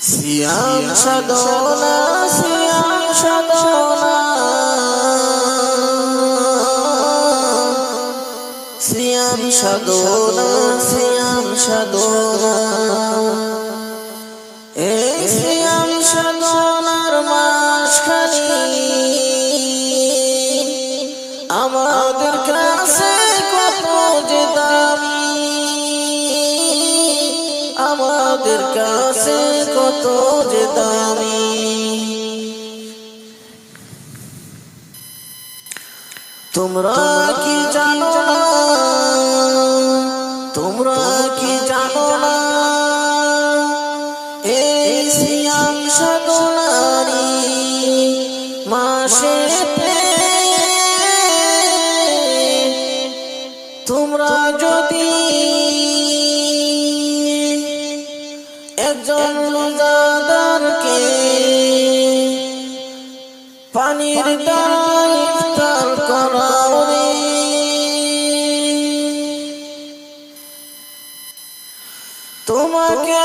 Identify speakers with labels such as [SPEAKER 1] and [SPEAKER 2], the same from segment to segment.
[SPEAKER 1] সিয়াম সাধনা সিয়াম সাধনা। সিয়াম সাধনা সিয়াম সাধনা। আমাদের কাছে কত যে দামি। তোমরা কি জানো না? তোমরা কি জানো না? এই সিয়াম সাধনারি মাসে তোমরা যদি একজন রোজাদারকে পানির দ্বারা ইফতার করাও তোমাকে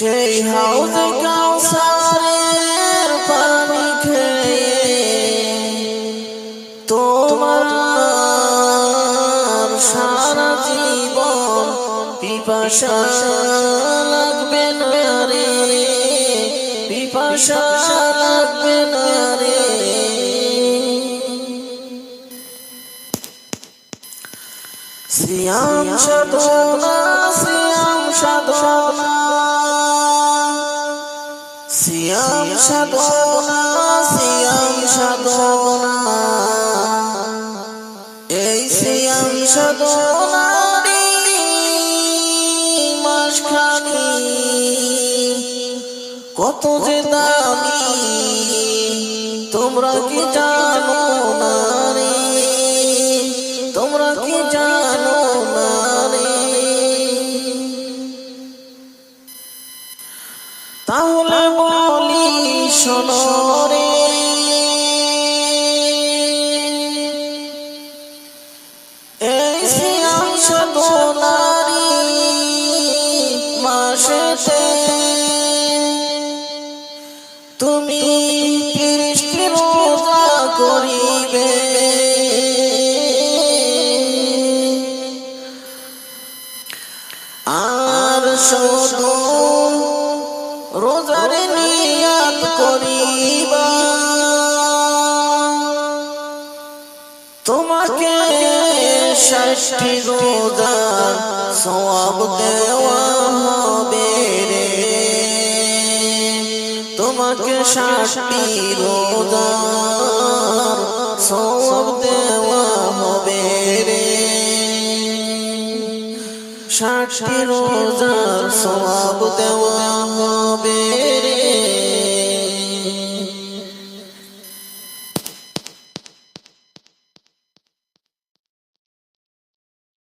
[SPEAKER 1] সেই হাউজে কাউসারের পানি খেয়ে তোমার সারা জীবন পিপাসা লাগবে না রে, পিপাসা লাগবে না রে। সিয়াম সাধনা সিয়াম সাধনা। এই সিয়াম সাধনারি মাসখানি। কত যে দামি, তোমরা কি জানো না তোমরা কি জানো না রে? তাহলে শোনো রে। মাসেতে। তুমি করিবে। আর শুধু তোমাকে ষষ্ঠী রোজা সব দেওয়া হবে রে। তোমাকে ষষ্ঠী রোজা সব দেওয়া হবে রে। ষাটটি রোজার সব দেওয়া হবে রে।